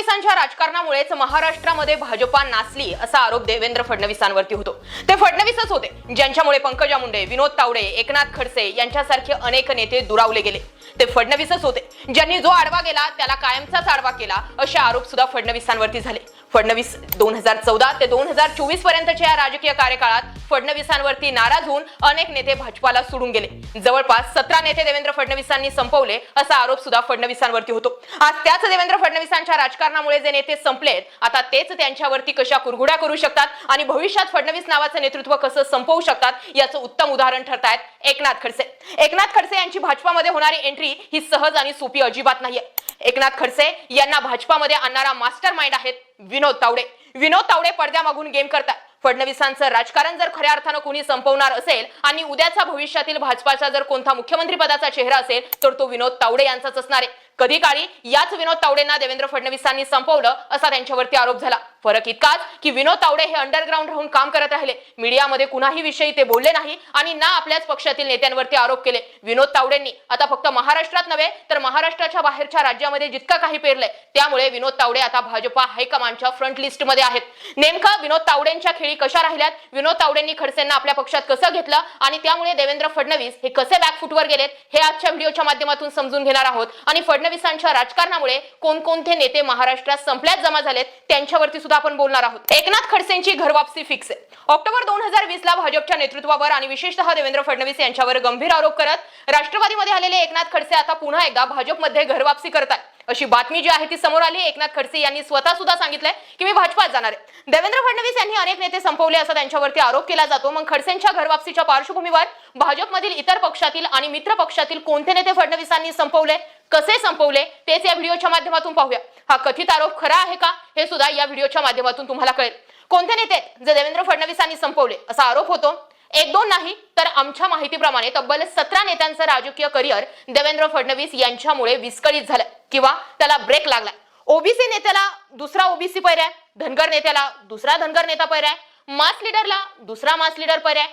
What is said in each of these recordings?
फडणवीसांच्या राजकारणामुळेच महाराष्ट्रामध्ये भाजपा नाचली असा आरोप देवेंद्र फडणवीसांवरती होतो. ते फडणवीसच होते ज्यांच्यामुळे पंकजा मुंडे विनोद तावडे एकनाथ खडसे यांच्यासारखे अनेक नेते दुरावले गेले. ते फडणवीसच होते ज्यांनी जो आडवा गेला त्याला कायमचाच आडवा केला असे आरोप सुद्धा फडणवीसांवरती झाले. फडणवीस दोन हजार चौदा ते दोन हजार चोवीस पर्यंतच्या या राजकीय कार्यकाळात फडणवीसांवरती नाराज होऊन अनेक नेते भाजपाला सोडून गेले. जवळपास सतरा नेते देवेंद्र फडणवीसांनी संपवले असा आरोप सुद्धा फडणवीसांवरती होतो. आज त्याच देवेंद्र फडणवीसांच्या राजकारणामुळे जे नेते संपलेत आता तेच त्यांच्यावरती कशा कुरघुड्या करू शकतात आणि भविष्यात फडणवीस नावाचं नेतृत्व कसं संपवू शकतात याचं उत्तम उदाहरण ठरतायत एकनाथ खडसे. एकनाथ खडसे यांची भाजपामध्ये होणारी एंट्री ही सहज आणि सोपी अजिबात नाहीये. एकनाथ खडसे यांना भाजपामध्ये आणणारा मास्टर माइंड आहेत. विनोद तावडे. विनोद तावडे पडद्यामागून गेम करतात. फडणवीसांचं राजकारण जर खऱ्या अर्थानं कोणी संपवणार असेल आणि उद्याचा भविष्यातील भाजपाचा जर कोणता मुख्यमंत्री पदाचा चेहरा असेल तर तो विनोद तावडे यांचाच असणार आहे. कधी काळी याच विनोद तावडेंना देवेंद्र फडणवीसांनी संपवलं असा त्यांच्यावरती आरोप झाला. फरक इतकाच की विनोद तावडे हे अंडरग्राऊंड राहून काम करत राहिले. मीडियामध्ये कुणाही विषयी ते बोलले नाही आणि ना आपल्याच पक्षातील नेत्यांवरती आरोप केले. विनोद तावडेंनी आता फक्त महाराष्ट्रात नव्हे तर महाराष्ट्राच्या बाहेरच्या राज्यामध्ये जितकं काही पेरलंय त्यामुळे विनोद तावडे आता भाजपा हायकमांडच्या फ्रंट लिस्टमध्ये आहेत. नेमकं विनोद तावडेंच्या खेळी कशा राहिल्यात? विनोद तावडेंनी खडसेंना आपल्या पक्षात कसं घेतलं? आणि त्यामुळे देवेंद्र फडणवीस हे कसे बॅकफुटवर गेलेत? हे आजच्या व्हिडिओच्या माध्यमातून समजून घेणार आहोत. आणि फडणवीसांच्या राजकारणामुळे कोणकोणते नेते महाराष्ट्रात संपल्यात जमा झालेत त्यांच्यावरती सुद्धा आपण बोलणार आहोत. एकनाथ खडसेंची घरवापसी फिक्स आहे. ऑक्टोबर दोन हजार वीस ला भाजपच्या नेतृत्वावर आणि विशेषतः देवेंद्र फडणवीस यांच्यावर गंभीर आरोप करत राष्ट्रवादीमध्ये आलेले एकनाथ खडसे आता पुन्हा एकदा भाजपमध्ये घरवापसी करतात अशी बातमी जी आहे ती समोर आली. एकनाथ खडसे यांनी स्वतः सुद्धा सांगितलंय की मी भाजपात जाणार आहे. देवेंद्र फडणवीस यांनी अनेक नेते संपवले असा त्यांच्यावरती आरोप केला जातो. मग खडसेंच्या घरवापसीच्या पार्श्वभूमीवर भाजपमधील इतर पक्षातील आणि मित्र पक्षातील कोणते नेते फडणवीसांनी संपवले? कसे संपवले तेच या व्हिडिओच्या माध्यमातून पाहूया. हा कथित आरोप खरा आहे का हे सुद्धा या व्हिडिओच्या माध्यमातून तुम्हाला कळेल. कोणते नेते जे देवेंद्र फडणवीसांनी संपवले? असा आरोप होतो. एक दोन नाही तर आमच्या माहितीप्रमाणे तब्बल सतरा नेत्यांचं राजकीय करिअर देवेंद्र फडणवीस यांच्यामुळे विस्कळीत झालं किंवा त्याला ब्रेक लागला ओबीसी नेत्याला दुसरा ओबीसी पर्याय धनगर नेत्याला दुसरा धनगर नेता पर्याय मास लीडरला दुसरा मास लीडर पर्याय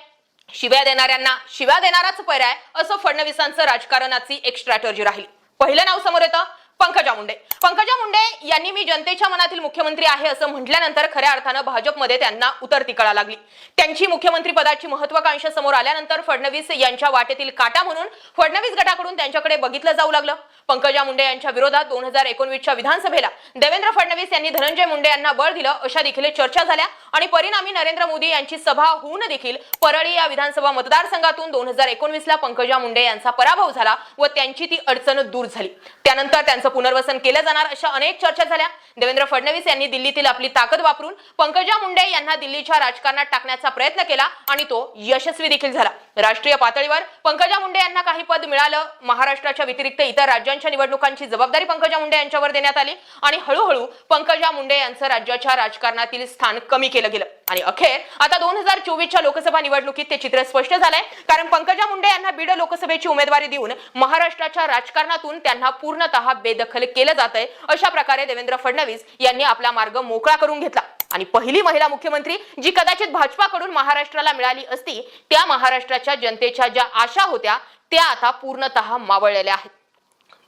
शिव्या देणाऱ्यांना शिव्या देणाराच पर्याय असं फडणवीसांचं राजकारणाची एक स्ट्रॅटर्जी राहील. पहिलं नाव समोर येतं. पंकजा मुंडे. पंकजा मुंडे यांनी मी जनतेच्या मनातील मुख्यमंत्री आहे असं म्हटल्यानंतर खऱ्या अर्थानं भाजपमध्ये त्यांना उतरती कळा लागली. त्यांची मुख्यमंत्री पदाची महत्वाकांक्षा समोर आल्यानंतर फडणवीस यांच्या वाटेतील काटा म्हणून फडणवीस गटाकडून त्यांच्याकडे बघितलं जाऊ लागलं. पंकजा मुंडे यांच्या विरोधात दोन हजार एकोणवीसच्या विधानसभेला देवेंद्र फडणवीस यांनी धनंजय मुंडे यांना बळ दिलं अशा देखील चर्चा झाल्या आणि परिणामी नरेंद्र मोदी यांची सभा होऊन देखील परळी या विधानसभा मतदारसंघातून दोन हजार एकोणवीसला पंकजा मुंडे यांचा पराभव झाला व त्यांची ती अडचण दूर झाली. त्यानंतर त्यांचं पुनर्वसन केलं जाणार अशा अनेक चर्चा झाल्या. देवेंद्र फडणवीस यांनी दिल्लीतील आपली ताकद वापरून पंकजा मुंडे यांना दिल्लीच्या राजकारणात टाकण्याचा प्रयत्न केला आणि तो यशस्वी देखील झाला. राष्ट्रीय पातळीवर पंकजा मुंडे यांना काही पद मिळालं. महाराष्ट्राच्या व्यतिरिक्त इतर राज्यांच्या निवडणुकांची जबाबदारी पंकजा मुंडे यांच्यावर देण्यात आली आणि हळूहळू पंकजा मुंडे यांचं राज्याच्या राजकारणातील स्थान कमी केलं गेलं. आणि अखेर आता दोन हजार चोवीसच्या लोकसभा निवडणुकीत ते चित्र स्पष्ट झालंय. कारण पंकजा मुंडे यांना बीड लोकसभेची उमेदवारी देऊन महाराष्ट्राच्या राजकारणातून त्यांना पूर्णतः बेदखल केलं जात आहे अशा प्रकारे देवेंद्र फडणवीस यांनी आपला मार्ग मोकळा करून घेतला. आणि पहिली महिला मुख्यमंत्री जी कदाचित भाजपाकडून महाराष्ट्राला मिळाली असती त्या महाराष्ट्राच्या जनतेच्या ज्या आशा होत्या त्या आता पूर्णतः मावळलेल्या आहेत.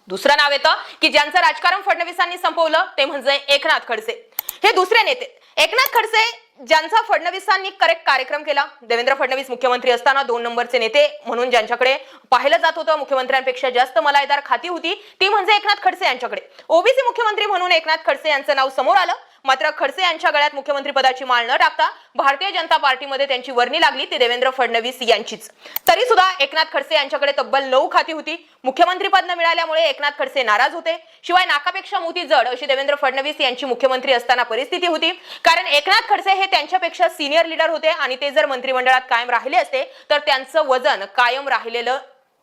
दुसरं नाव येतं की ज्यांचं राजकारण फडणवीसांनी संपवलं ते म्हणजे एकनाथ खडसे. हे दुसरे नेते. एकनाथ खडसे ज्यांचा फडणवीसांनी करेक्ट कार्यक्रम केला. देवेंद्र फडणवीस मुख्यमंत्री असताना दोन नंबरचे नेते म्हणून ज्यांच्याकडे पाहिलं जात होतं मुख्यमंत्र्यांपेक्षा जास्त मलायदार खाती होती ती म्हणजे एकनाथ खडसे यांच्याकडे. ओबीसी मुख्यमंत्री म्हणून एकनाथ खडसे यांचं नाव समोर आलं. मात्र खडसे यांच्या गळ्यात मुख्यमंत्री पदाची माळ न टाकता भारतीय जनता पार्टीमध्ये त्यांची वर्णी लागली ती देवेंद्र फडणवीस यांचीच. तरी सुद्धा एकनाथ खडसे यांच्याकडे तब्बल नऊ खाती होती. मुख्यमंत्री पद न मिळाल्यामुळे एकनाथ खडसे नाराज होते. शिवाय नाकापेक्षा मोती जड अशी देवेंद्र फडणवीस यांची मुख्यमंत्री असताना परिस्थिती होती. कारण एकनाथ खडसे हे त्यांच्यापेक्षा सिनियर लीडर होते आणि ते जर मंत्रिमंडळात कायम राहिले असते तर त्यांचं वजन कायम राहिलेलं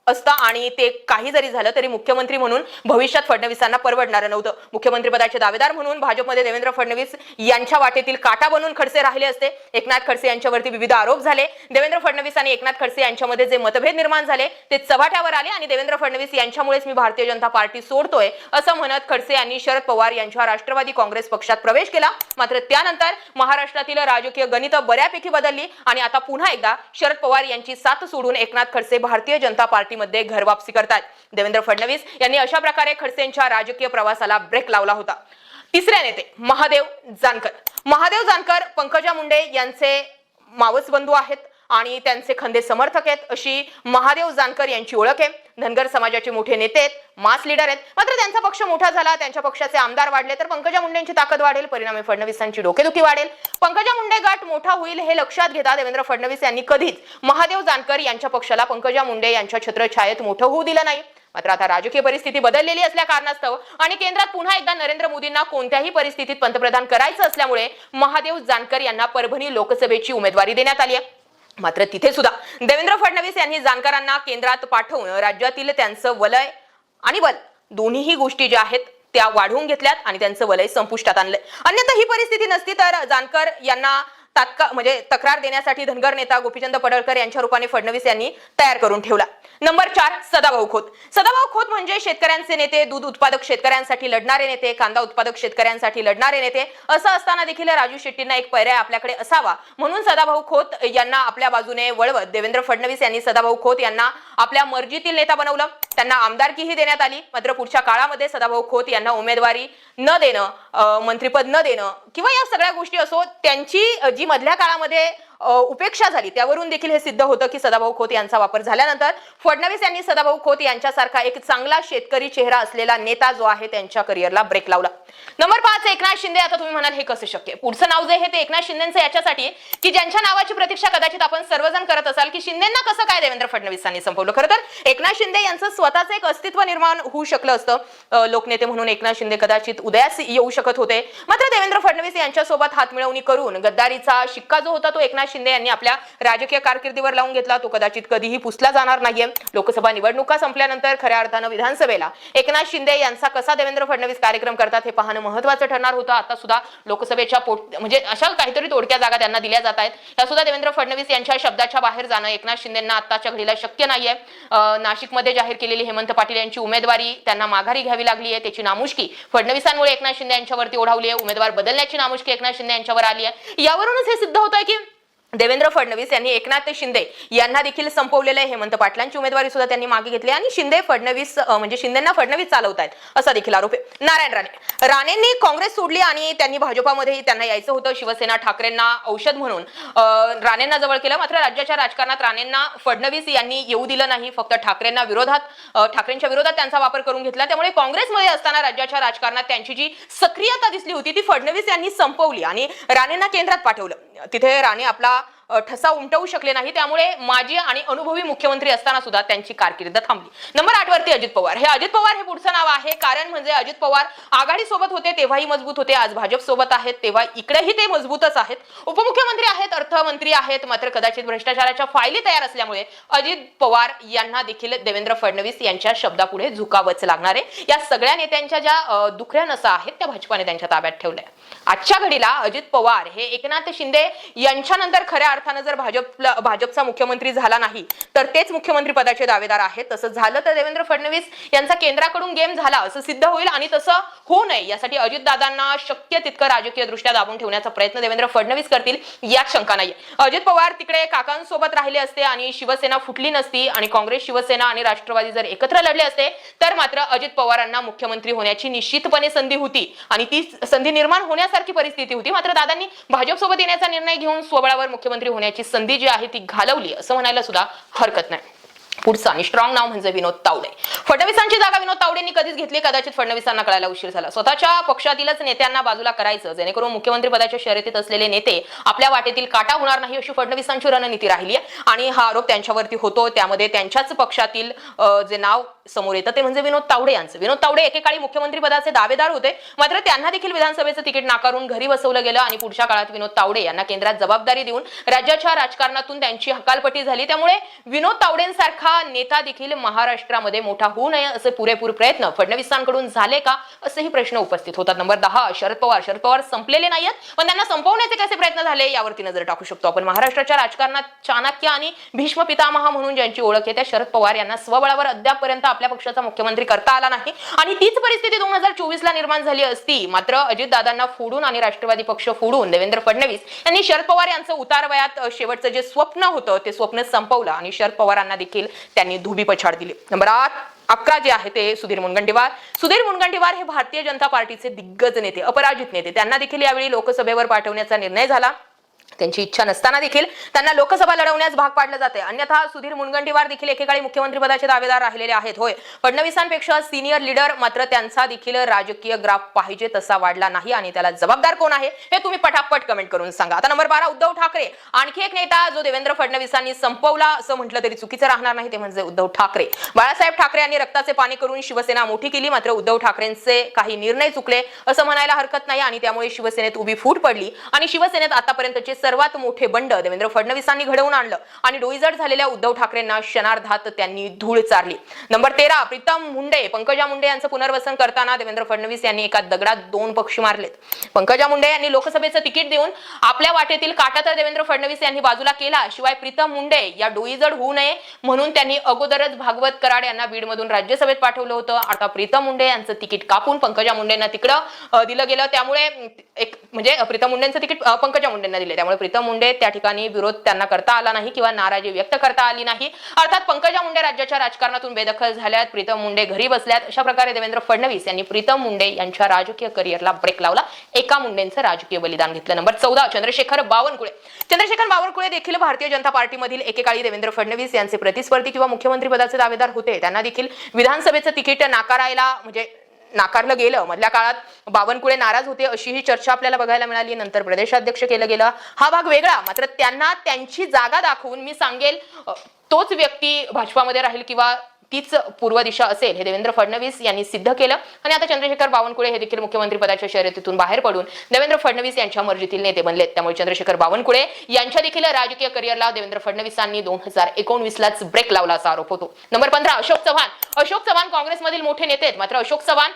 असतं आणि ते काही जरी झालं तरी मुख्यमंत्री म्हणून भविष्यात फडणवीसांना परवडणारं नव्हतं. मुख्यमंत्री पदाचे दावेदार म्हणून भाजपमध्ये देवेंद्र फडणवीस यांच्या वाटेतील काटा बनून खडसे राहिले असते. एकनाथ खडसे यांच्यावरती विविध आरोप झाले. देवेंद्र फडणवीस आणि एकनाथ खडसे यांच्यामध्ये जे मतभेद निर्माण झाले ते चव्हाट्यावर आले आणि देवेंद्र फडणवीस यांच्यामुळेच मी भारतीय जनता पार्टी सोडतोय असं म्हणत खडसे यांनी शरद पवार यांच्या राष्ट्रवादी काँग्रेस पक्षात प्रवेश केला. मात्र त्यानंतर महाराष्ट्रातील राजकीय गणित बऱ्यापैकी बदलली आणि आता पुन्हा एकदा शरद पवार यांची साथ सोडून एकनाथ खडसे भारतीय जनता पार्टी पार्टीमध्ये घरवापसी करतात देवेंद्र फडणवीस यांनी अशा प्रकारे खडसेंच्या राजकीय प्रवासाला ब्रेक लावला होता. तिसरे नेते महादेव जानकर. महादेव जानकर पंकजा मुंडे यांचे मावस बंधू आहेत. आणि त्यांचे खंदे समर्थक आहेत अशी महादेव जानकर यांची ओळख आहे. धनगर समाजाचे मोठे नेते आहेत मास लीडर आहेत. मात्र त्यांचा पक्ष मोठा झाला त्यांच्या पक्षाचे आमदार वाढले तर पंकजा मुंडेंची ताकद वाढेल परिणामी फडणवीसांची डोकेदुखी वाढेल. पंकजा मुंडे गट मोठा होईल हे लक्षात घेता देवेंद्र फडणवीस यांनी कधीच महादेव जानकर यांच्या पक्षाला पंकजा मुंडे यांच्या छत्रछायेत मोठं होऊ दिलं नाही. मात्र आता राजकीय परिस्थिती बदललेली असल्या कारणास्तव आणि केंद्रात पुन्हा एकदा नरेंद्र मोदींना कोणत्याही परिस्थितीत पंतप्रधान करायचं असल्यामुळे महादेव जानकर यांना परभणी लोकसभेची उमेदवारी देण्यात आली आहे. मात्र तिथे सुद्धा. देवेंद्र फडणवीस यांनी जानकरांना केंद्रात पाठवून राज्यातील त्यांचं वलय आणि बल दोन्हीही गोष्टी ज्या आहेत त्या वाढवून घेतल्यात आणि त्यांचं वलय संपुष्टात आणलंय. अन्यथा ही परिस्थिती नसती तर जानकर यांना तात्काळ म्हणजे तक्रार देण्यासाठी धनगर नेता गोपीचंद पडळकर यांच्या रूपाने फडणवीस यांनी तयार करून ठेवला. नंबर चार सदाभाऊ खोत. सदाभाऊ खोत म्हणजे शेतकऱ्यांचे नेते दूध उत्पादक शेतकऱ्यांसाठी लढणारे नेते कांदा उत्पादक शेतकऱ्यांसाठी लढणारे नेते. असं असताना देखील राजू शेट्टींना एक पर्याय आपल्याकडे असावा. म्हणून सदाभाऊ खोत यांना आपल्या बाजूने वळवत देवेंद्र फडणवीस यांनी सदाभाऊ खोत यांना आपल्या मर्जीतील नेता बनवलं. त्यांना आमदारकीही देण्यात आली. मात्र पुढच्या काळामध्ये सदाभाऊ खोत यांना उमेदवारी न देणं मंत्रिपद न देणं किंवा या सगळ्या गोष्टी असो त्यांची जी मधल्या काळामध्ये उपेक्षा झाली. त्यावरून देखील हे सिद्ध होतं की सदाभाऊ खोत यांचा वापर झाल्यानंतर फडणवीस यांनी सदाभाऊ खोत यांच्यासारखा एक चांगला शेतकरी चेहरा असलेला नेता जो आहे त्यांच्या करिअरला ब्रेक लावला. नंबर पाच एकनाथ शिंदे. आता तुम्ही म्हणाल हे कसं शक्य आहे? पुढचं नाव जे आहे ते एकनाथ शिंदेचं याच्यासाठी की ज्यांच्या नावाची प्रतीक्षा कदाचित आपण सर्वजण करत असाल की शिंदेना कसं काय देवेंद्र फडणवीसांनी संपवलं? खरं तर एकनाथ शिंदे यांचं स्वतःचं एक अस्तित्व निर्माण होऊ शकलं असतं. लोकनेते म्हणून एकनाथ शिंदे कदाचित उदयास येऊ शकत होते. मात्र देवेंद्र फडणवीस यांच्यासोबत हातमिळवणी करून गद्दारीचा शिक्का जो होता तो एकनाथ शिंदे यांनी आपल्या राजकीय कारकिर्दीवर लावून घेतला तो कदाचित कधीही पुसला जाणार नाहीये. लोकसभा निवडणुका संपल्यानंतर खऱ्या अर्थानं विधानसभेला एकनाथ शिंदे यांचा कसा देवेंद्र फडणवीस कार्यक्रम करतात हे पाहणं महत्वाचं ठरणार होतं. आता सुद्धा लोकसभेच्या पोट म्हणजे अशा काहीतरी तोडक्या जागा त्यांना दिल्या जात आहेत. त्या सुद्धा देवेंद्र फडणवीस यांच्या शब्दाच्या बाहेर जाणं एकनाथ शिंदेना आताच्या घडीला शक्य नाहीये. नाशिकमध्ये जाहीर केलेली हेमंत पाटील यांची उमेदवारी त्यांना माघारी घ्यावी लागली आहे. त्याची नामुष्की फडणवीसांमुळे एकनाथ शिंदे यांच्यावरती ओढावली आहे. उमेदवार बदलण्याची नामुष्की एकनाथ शिंदे यांच्यावर आली आहे. यावरूनच हे सिद्ध होत आहे की देवेंद्र फडणवीस यांनी एकनाथ शिंदे यांना देखील संपवलेलं आहे. हेमंत पाटलांची उमेदवारी सुद्धा त्यांनी मागे घेतली आणि शिंदे फडणवीस म्हणजे शिंदेना फडणवीस चालवत आहेत असा देखील आरोप आहे. नारायण राणे. राणेंनी काँग्रेस सोडली आणि त्यांनी भाजपामध्ये त्यांना यायचं होतं. शिवसेना ठाकरेंना औषध म्हणून. राणेंना जवळ केलं मात्र राज्याच्या राजकारणात राणेंना फडणवीस यांनी येऊ दिलं नाही. फक्त ठाकरेंना विरोधात ठाकरेंच्या विरोधात त्यांचा वापर करून घेतला. त्यामुळे काँग्रेसमध्ये असताना राज्याच्या राजकारणात त्यांची जी सक्रियता दिसली होती ती फडणवीस यांनी संपवली आणि राणेंना केंद्रात पाठवलं. तिथे राणे आपला ठसा उमटवू शकले नाही. त्यामुळे माजी आणि अनुभवी मुख्यमंत्री असताना सुद्धा त्यांची कारकीर्द थांबली. नंबर आठ वरती अजित पवार. हे अजित पवार हे पुढचं नाव आहे. कारण म्हणजे अजित पवार आघाडी सोबत होते तेव्हाही मजबूत होते. आज भाजप सोबत आहेत तेव्हा इकडेही ते मजबूतच आहेत. उपमुख्यमंत्री आहेत अर्थमंत्री आहेत मात्र कदाचित भ्रष्टाचाराच्या फायली तयार असल्यामुळे अजित पवार यांना देखील देवेंद्र फडणवीस यांच्या शब्दापुढे झुकावंच लागणार आहे. या सगळ्या नेत्यांच्या ज्या दुखऱ्या नसा आहेत त्या भाजपाने त्यांच्या ताब्यात ठेवल्या आजच्या घडीला अजित पवार हे एकनाथ शिंदे यांच्यानंतर खऱ्या अर्थानं जर भाजप भाजपचा मुख्यमंत्री झाला नाही तर तेच मुख्यमंत्री पदाचे दावेदार आहेत. तसं झालं तर देवेंद्र फडणवीस यांचा केंद्राकडून गेम झाला असं सिद्ध होईल आणि तसं होऊ नये. यासाठी अजितदादांना शक्य तितकं राजकीय दृष्ट्या दाबून ठेवण्याचा प्रयत्न देवेंद्र फडणवीस करतील यात शंका नाही अजित पवार तिकडे काकांसोबत राहिले असते आणि शिवसेना फुटली नसती आणि काँग्रेस शिवसेना आणि राष्ट्रवादी जर एकत्र लढले असते तर मात्र अजित पवारांना मुख्यमंत्री होण्याची निश्चितपणे संधी होती आणि ती संधी निर्माण होण्यासारखी परिस्थिती होती. मात्र दादांनी भाजपसोबत येण्याचा निर्णय घेऊन स्वबळावर मुख्यमंत्री होण्याची संधी जी आहे ती घालवली असं म्हणायला सुद्धा हरकत नाही. पुढचा आणि स्ट्रॉंग नाव म्हणजे विनोद तावडे. फडणवीसांची जागा विनोद तावडेंनी कधीच घेतली कदाचित फडणवीसांना कळायला उशीर झाला. स्वतःच्या पक्षातीलच नेत्यांना बाजूला करायचं जेणेकरून मुख्यमंत्री पदाच्या शर्यतीत असलेले नेते आपल्या वाटेतील काटा होणार नाही अशी फडणवीसांची रणनीती राहिली आहे. आणि हा आरोप त्यांच्यावरती होतो त्यामध्ये त्यांच्याच पक्षातील जे नाव समोर येतं ते म्हणजे विनोद तावडे यांचं. विनोद तावडे एकेकाळी मुख्यमंत्री पदाचे दावेदार होते. मात्र त्यांना देखील विधानसभेचं तिकीट नाकारून घरी बसवलं गेलं आणि पुढच्या काळात विनोद तावडे यांना केंद्रात जबाबदारी देऊन राज्याच्या राजकारणातून त्यांची हकालपट्टी झाली. त्यामुळे विनोद तावडेंसारखा नेता देखील महाराष्ट्रामध्ये मोठा होऊ नये असे पुरेपूर प्रयत्न फडणवीसांकडून झाले का? असेही प्रश्न उपस्थित होतात. नंबर दहा शरद पवार. शरद पवार संपलेले नाहीयेत पण त्यांना संपवण्याचे कसे प्रयत्न झाले यावरती नजर टाकू शकतो आपण. महाराष्ट्राच्या राजकारणात चाणक्य आणि भीष्म पितामह म्हणून ज्यांची ओळख आहे त्या शरद पवार यांना स्वबळावर अद्यापपर्यंत आपल्या पक्षाचा मुख्यमंत्री करता आला नाही. आणि तीच परिस्थिती दोन हजार चोवीस ला निर्माण झाली असती. मात्र अजितदादांना फोडून आणि राष्ट्रवादी पक्ष फोडून देवेंद्र फडणवीस यांनी शरद पवार यांचं उतार वयात शेवटचं जे स्वप्न होतं ते स्वप्न संपवलं. आणि शरद पवारांना देखील त्यांनी धुबी पछाड दिली. नंबर आठ अकरा जे आहे ते सुधीर मुनगंटीवार. सुधीर मुनगंटीवार हे भारतीय जनता पार्टीचे दिग्गज नेते अपराजित नेते. त्यांना देखील यावेळी लोकसभेवर पाठवण्याचा निर्णय झाला. त्यांची इच्छा नसताना देखील त्यांना लोकसभा लढवण्यास भाग पाडलं जाते अन्यथा सुधीर मुनगंटीवार देखील एकेकाळी मुख्यमंत्री पदाचे दावेदार राहिलेले आहेत. होय. फडणवीसांपेक्षा सिनियर लीडर मात्र त्यांचा देखील राजकीय ग्राफ पाहिजे तसा वाढला नाही आणि त्याला जबाबदार कोण आहे हे तुम्ही पटापट कमेंट करून सांगा. आता नंबर बारा उद्धव ठाकरे. आणखी एक नेता जो देवेंद्र फडणवीसांनी संपवला असं म्हटलं तरी चुकीचं राहणार नाही ते म्हणजे उद्धव ठाकरे. बाळासाहेब ठाकरे यांनी रक्ताचे पाणी करून शिवसेना मोठी केली मात्र उद्धव ठाकरेंचे काही निर्णय चुकले असं म्हणायला हरकत नाही आणि त्यामुळे शिवसेनेत उभी फूट पडली आणि शिवसेनेत आतापर्यंतचे सर्वात मोठे बंड देवेंद्र फडणवीसांनी घडवून आणलं आणि डोईजड झालेल्या उद्धव ठाकरेंना क्षणार्धात त्यांनी धूळ चारली. नंबर तेरा प्रीतम मुंडे पंकजा मुंडे यांचं पुनर्वसन करताना देवेंद्र फडणवीस यांनी एका दगडात दोन पक्षी मारलेत. पंकजा मुंडे यांनी लोकसभेचं तिकीट देऊन आपल्या वाटेतील काटा तर देवेंद्र फडणवीस यांनी बाजूला केला शिवाय प्रीतम मुंडे या डोईजड होऊ नये म्हणून त्यांनी अगोदरच भागवत कराड यांना बीडमधून राज्यसभेत पाठवलं होतं. आता प्रीतम मुंडे यांचं तिकीट कापून पंकजा मुंडेंना तिकडं दिलं गेलं. त्यामुळे एक म्हणजे प्रीतम मुंडेंचं तिकीट पंकजा मुंडेंना दिले. त्यामुळे प्रीतम मुंडे त्या ठिकाणी विरोध त्यांना करता आला नाही किंवा नाराजी व्यक्त करता आली नाही. अर्थात पंकजा मुंडे राज्याच्या राजकारणातून बेदखल झाल्यात प्रीतम मुंडे घरी बसल्यात. अशा प्रकारे देवेंद्र फडणवीस यांनी प्रीतम मुंडे यांच्या राजकीय करिअरला ब्रेक लावला. एका मुंडेंचं राजकीय बलिदान घेतलं. नंबर चौदा चंद्रशेखर बावनकुळे. चंद्रशेखर बावनकुळे देखील भारतीय जनता पार्टीमधील एकेकाळी देवेंद्र फडणवीस यांचे प्रतिस्पर्धी किंवा मुख्यमंत्री पदाचे दावेदार होते. त्यांना देखील विधानसभेचं तिकीट नाकारायला म्हणजे नाकारलं गेलं. मधल्या काळात बावनकुळे नाराज होते अशी ही चर्चा आपल्याला बघायला मिळाली. नंतर प्रदेशाध्यक्ष केलं गेलं. हा भाग वेगळा. मात्र त्यांना त्यांची जागा दाखवून मी सांगेल तोच व्यक्ती भाजपामध्ये राहील किंवा तीच पूर्व दिशा असेल हे देवेंद्र फडणवीस यांनी सिद्ध केलं. आणि आता चंद्रशेखर बावनकुळे हे देखील मुख्यमंत्री पदाच्या शर्यतीतून बाहेर पडून देवेंद्र फडणवीस यांच्या मर्जीतील नेते बनलेत. त्यामुळे चंद्रशेखर बावनकुळे यांच्या देखील राजकीय करिअरला देवेंद्र फडणवीसांनी दोन हजार एकोणवीसलाच ब्रेक लावला असा आरोप होतो. नंबर पंधरा अशोक चव्हाण. अशोक चव्हाण काँग्रेसमधील मोठे नेते आहेत. मात्र अशोक चव्हाण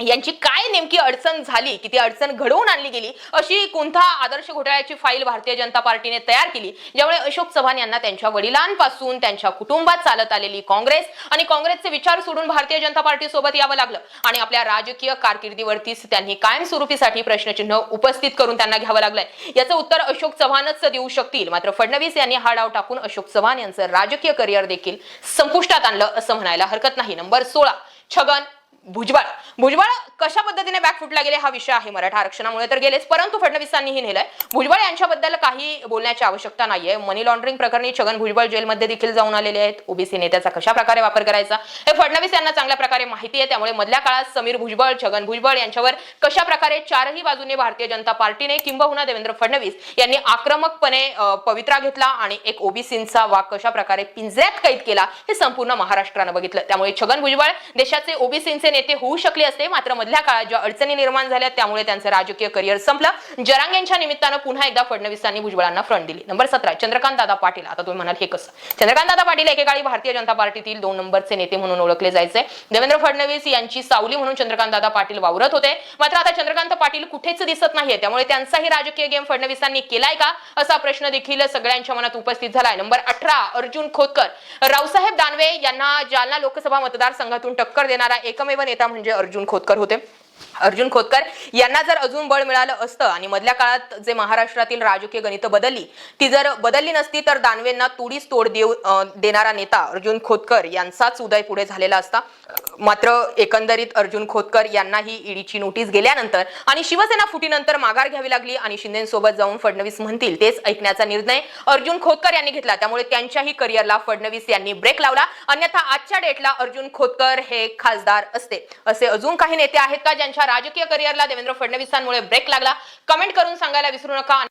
यांची काय नेमकी अडचण झाली की ती अडचण घडवून आणली गेली अशी कोणता आदर्श घोटाळ्याची फाईल भारतीय जनता पार्टीने तयार केली. ज्यामुळे अशोक चव्हाण यांना त्यांच्या वडिलांपासून त्यांच्या कुटुंबात चालत आलेली काँग्रेस आणि काँग्रेसचे विचार सोडून भारतीय जनता पार्टी सोबत यावं लागलं. आणि आपल्या राजकीय कारकिर्दीवरतीच त्यांनी कायमस्वरूपीसाठी प्रश्नचिन्ह उपस्थित करून त्यांना घ्यावं लागलंय. याचं उत्तर अशोक चव्हाणच देऊ शकतील. मात्र फडणवीस यांनी हा डाव टाकून अशोक चव्हाण यांचं राजकीय करिअर देखील संपुष्टात आणलं असं म्हणायला हरकत नाही. नंबर सोळा छगन भुजबळ. भुजबळ कशा पद्धतीने बॅकफुटला गेले हा विषय आहे मराठा आरक्षणामुळे तर गेलेच. परंतु फडणवीसांनीही नेलंय. भुजबळ यांच्याबद्दल काही बोलण्याची आवश्यकता नाहीये. मनी लॉन्ड्रिंग प्रकरणी छगन भुजबळ जेलमध्ये देखील जाऊन आलेले आहेत. ओबीसी नेत्याचा कशा प्रकारे वापर करायचा हे फडणवीस यांना चांगल्या प्रकारे माहिती आहे. त्यामुळे मधल्या काळात समीर भुजबळ छगन भुजबळ यांच्यावर कशा प्रकारे चारही बाजूने भारतीय जनता पार्टीने किंबहुना देवेंद्र फडणवीस यांनी आक्रमकपणे पवित्रा घेतला आणि एक ओबीसींचा वाक कशा प्रकारे पिंजऱ्यात कैद केला हे संपूर्ण महाराष्ट्रानं बघितलं. त्यामुळे छगन भुजबळ देशाचे ओबीसींचे नेते होऊ शकले असते. मात्र मधल्या काळात ज्या अडचणी निर्माण झाल्या त्यामुळे त्यांचं राजकीय करिअर संपलं. जरांग यांच्या निमित्तानं पुन्हा एकदा फडणवीसांनी भुजबळांना फ्रंट दिली. नंबर सतरा चंद्रकांत दादा पाटील. आता तुम्ही म्हणाल हे कसं? चंद्रकांत दादा पाटील एकेकाळी भारतीय जनता पार्टीतील दोन नंबरचे नेते म्हणून ओळखले जायचे. देवेंद्र फडणवीस यांची सावली म्हणून चंद्रकांत दादा पाटील वावरत होते. मात्र आता चंद्रकांत पाटील कुठेच दिसत नाहीये. त्यामुळे त्यांचाही राजकीय गेम फडणवीसांनी केलाय का? असा प्रश्न देखील सगळ्यांच्या मनात उपस्थित झालाय. नंबर अठरा अर्जुन खोतकर. रावसाहेब दानवे यांना जालना लोकसभा मतदारसंघातून टक्कर देणारा एकमेव नेता म्हणजे अर्जुन खोतकर होते. अर्जुन खोतकर यांना जर अजून बळ मिळालं असतं आणि मधल्या काळात जे महाराष्ट्रातील राजकीय गणित बदलली ती जर बदलली नसती तर दानवेंना तोडीस तोड देऊ देणारा नेता अर्जुन खोतकर यांचाच उदय पुढे झालेला असता. मात्र एकंदरीत अर्जुन खोतकर यांना ही ईडीची नोटीस गेल्यानंतर आणि शिवसेना फुटीनंतर माघार घ्यावी लागली आणि शिंदेसोबत जाऊन फडणवीस म्हणतील तेच ऐकण्याचा निर्णय अर्जुन खोतकर यांनी घेतला. त्यामुळे त्यांच्याही करिअरला फडणवीस यांनी ब्रेक लावला. अन्यथा आजच्या डेटला अर्जुन खोतकर हे खासदार असते. असे अजून काही नेते आहेत का ज्यांच्या राजकीय करिअरला देवेंद्र फडणवीसांमुळे ब्रेक लागला. कमेंट करून सांगायला विसरू नका.